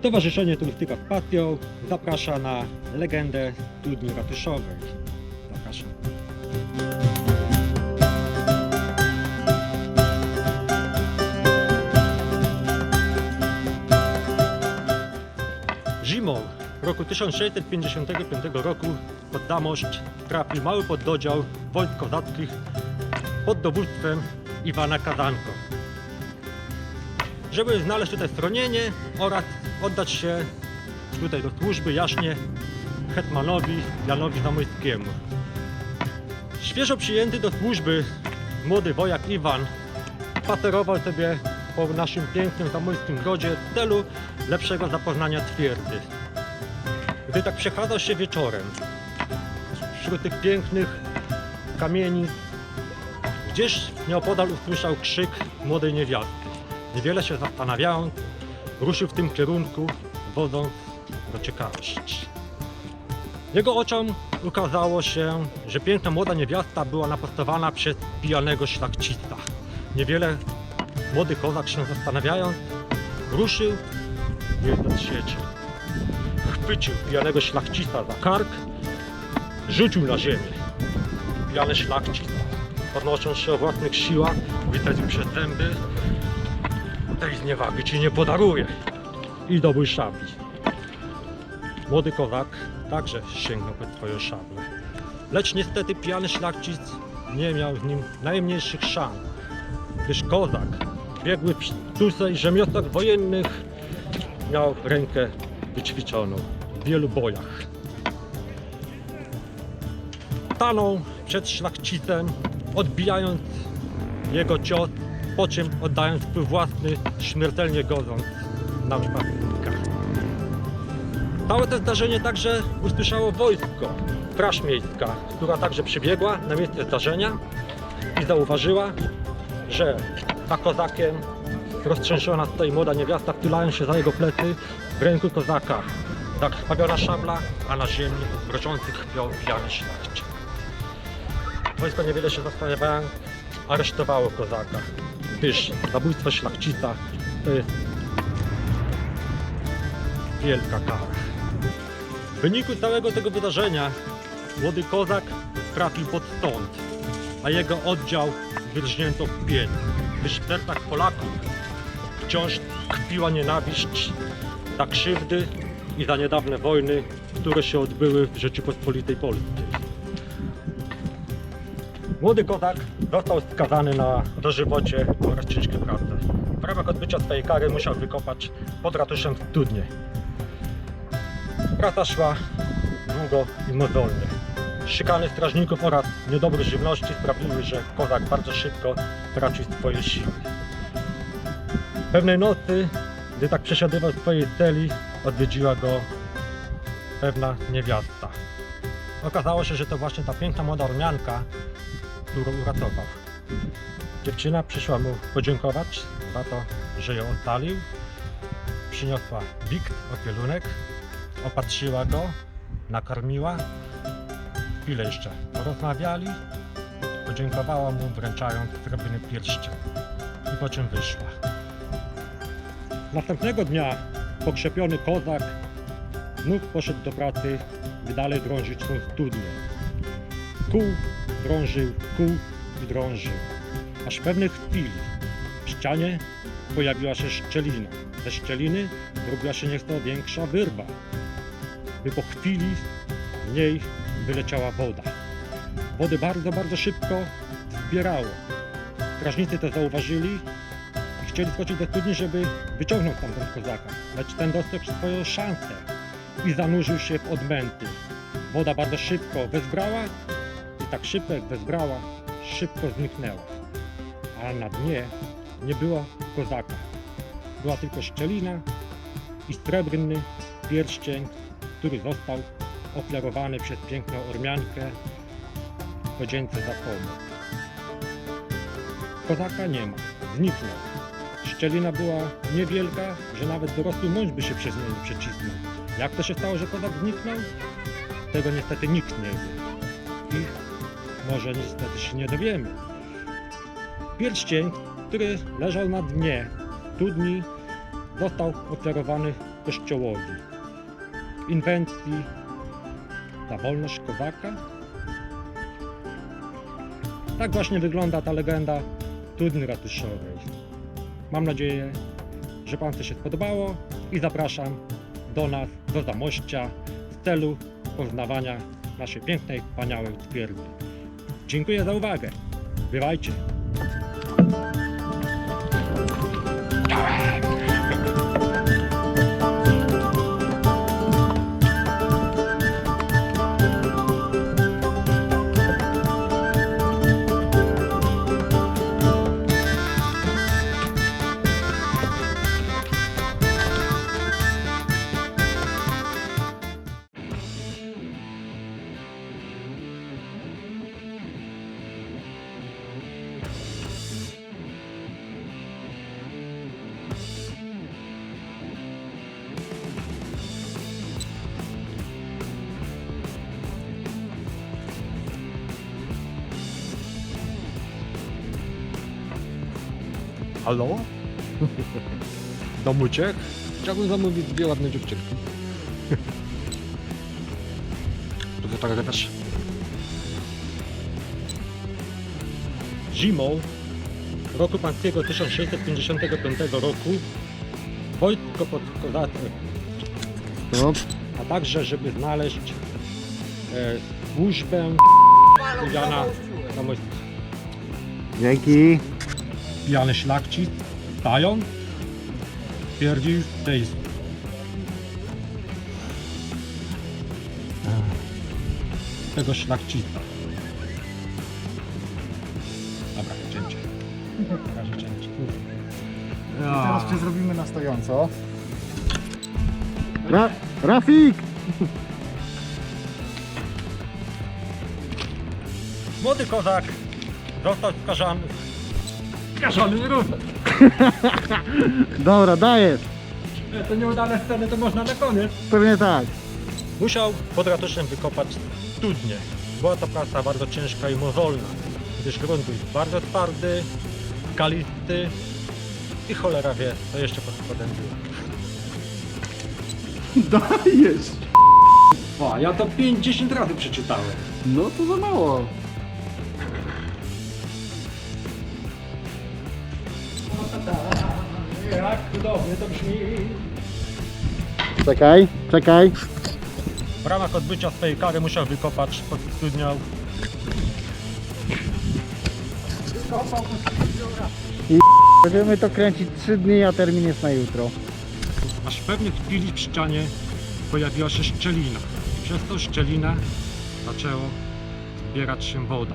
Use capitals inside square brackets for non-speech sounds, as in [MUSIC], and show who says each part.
Speaker 1: Stowarzyszenie Turystyka z Pasją zaprasza na legendę studni ratuszowej. Zapraszam. Zimą roku 1655 roku pod Damoszcz trafił mały poddodział wojsk kozackich pod dowództwem Iwana Kazanko. Żeby znaleźć tutaj schronienie oraz oddać się tutaj do służby jaśnie hetmanowi Janowi Zamojskiemu. Świeżo przyjęty do służby młody wojak Iwan spacerował sobie po naszym pięknym zamojskim grodzie w celu lepszego zapoznania twierdzy. Gdy tak przechadzał się wieczorem wśród tych pięknych kamieni, gdzieś nieopodal usłyszał krzyk młodej niewiasty. Niewiele się zastanawiając, ruszył w tym kierunku, wodząc do ciekawość. Jego oczom ukazało się, że piękna młoda niewiasta była napastowana przez pijanego szlachcica. Niewiele młody kozak się zastanawiając, ruszył jedząc sieci. Chwycił pijanego szlachcica za kark, rzucił na ziemię. Pijany szlachcic, podnosząc się o własnych siłach, wycedził przez zęby, tej zniewagi ci nie podaruję. I dobył szabli. Młody kozak także sięgnął po swoją szablę. Lecz niestety pijany szlachcic nie miał z nim najmniejszych szans, gdyż kozak, biegły ptusej rzemiosłach wojennych, miał rękę wyćwiczoną w wielu bojach. Stanął przed szlachcicem, odbijając jego cios, po czym oddając swój własny, śmiertelnie godząc na napastnika. Całe to zdarzenie także usłyszało wojsko, straż miejska, która także przybiegła na miejsce zdarzenia i zauważyła, że za kozakiem roztrzęsiona stoi młoda niewiasta, wtulając się za jego plecy, w ręku kozaka zakrwawiona szabla, a na ziemi broczący krwią pijany szlachcic. Wojsko niewiele się zastanawiając, aresztowało kozaka, gdyż zabójstwo szlachcica jest wielka kara. W wyniku całego tego wydarzenia młody kozak trafił pod sąd, a jego oddział wyrżnięto w pień, gdyż w sercach Polaków wciąż tkwiła nienawiść za krzywdy i za niedawne wojny, które się odbyły w Rzeczypospolitej Polskiej. Młody kozak został skazany na dożywocie ciężkie prace. W ramach odbycia swojej kary musiał wykopać pod ratuszem studnię. Praca szła długo i mozolnie. Szykany strażników oraz niedobór żywności sprawiły, że kozak bardzo szybko tracił swoje siły. Pewnej nocy, gdy tak przesiadywał w swojej celi, odwiedziła go pewna niewiasta. Okazało się, że to właśnie ta piękna młoda Ormianka, którą uratował. Dziewczyna przyszła mu podziękować za to, że ją ocalił. Przyniosła bikt, opielunek, opatrzyła go, nakarmiła. Chwilę jeszcze porozmawiali. Podziękowała mu, wręczając srebrny pierścień. I po czym wyszła. Następnego dnia pokrzepiony kozak znów poszedł do pracy, by dalej drążyć tą studnię. Kół drążył, kół i drążył. Aż w pewnej chwili w ścianie pojawiła się szczelina. Ze szczeliny zrobiła się nieco większa wyrwa, by po chwili z niej wyleciała woda. Wody bardzo, bardzo szybko zbierało. Strażnicy to zauważyli i chcieli skoczyć do studni, żeby wyciągnąć tamten kozaka. Lecz ten dostrzegł swoją szansę i zanurzył się w odmęty. Woda bardzo szybko wezbrała i tak szybko jak wezbrała, szybko zniknęła. A na dnie nie było kozaka. Była tylko szczelina i srebrny pierścień, który został ofiarowany przez piękną Ormiankę podzięce za pomoc. Kozaka nie ma, zniknął. Szczelina była niewielka, że nawet dorosły mąż by się przez nią przecisnął. Jak to się stało, że kozak zniknął? Tego niestety nikt nie wie. I może niestety się nie dowiemy. Pierścień, który leżał na dnie studni, został ofiarowany Kościołowi. Inwencji ta wolność Kowaka. Tak właśnie wygląda ta legenda Studni Ratuszowej. Mam nadzieję, że Państwu się spodobało i zapraszam do nas, do Zamościa w celu poznawania naszej pięknej, wspaniałej twierdzy. Dziękuję za uwagę. Bywajcie. Halo? Dom uciekł? Chciałbym zamówić dwie ładne dziewczynki. To wy tak gadasz? Zimą roku pańskiego 1655 roku wojsko pod Kozacem,
Speaker 2: No,
Speaker 1: a także żeby znaleźć e, służbę Jana Zamoyskiego.
Speaker 2: dzięki.
Speaker 1: Pijany szlachcic, stają, twierdził, że jest tego szlachcica. Dobra, cięcie. Razie cięcie.
Speaker 2: Teraz cię zrobimy na stojąco. Ra Rafik!
Speaker 1: Młody kozak został skazany. [LAUGHS]
Speaker 2: Dobra, dajesz.
Speaker 1: Te nieudane sceny to można na koniec.
Speaker 2: Pewnie tak.
Speaker 1: Musiał pod ratuszem wykopać studnię. Była to praca bardzo ciężka i mozolna, gdyż grunt był bardzo twardy, skalisty i cholera wie, co jeszcze pod spodem było. [LAUGHS]
Speaker 2: Dajesz!
Speaker 1: O, ja to 5-10 razy przeczytałem.
Speaker 2: No to za mało.
Speaker 1: Jak cudownie to brzmi.
Speaker 2: Czekaj, czekaj.
Speaker 1: W ramach odbycia swojej kary musiał wykopać pod studnią.
Speaker 2: Będziemy to kręcić 3 dni, a termin jest na jutro.
Speaker 1: Aż w pewnej chwili w ścianie pojawiła się szczelina. Przez tą szczelinę zaczęło zbierać się woda.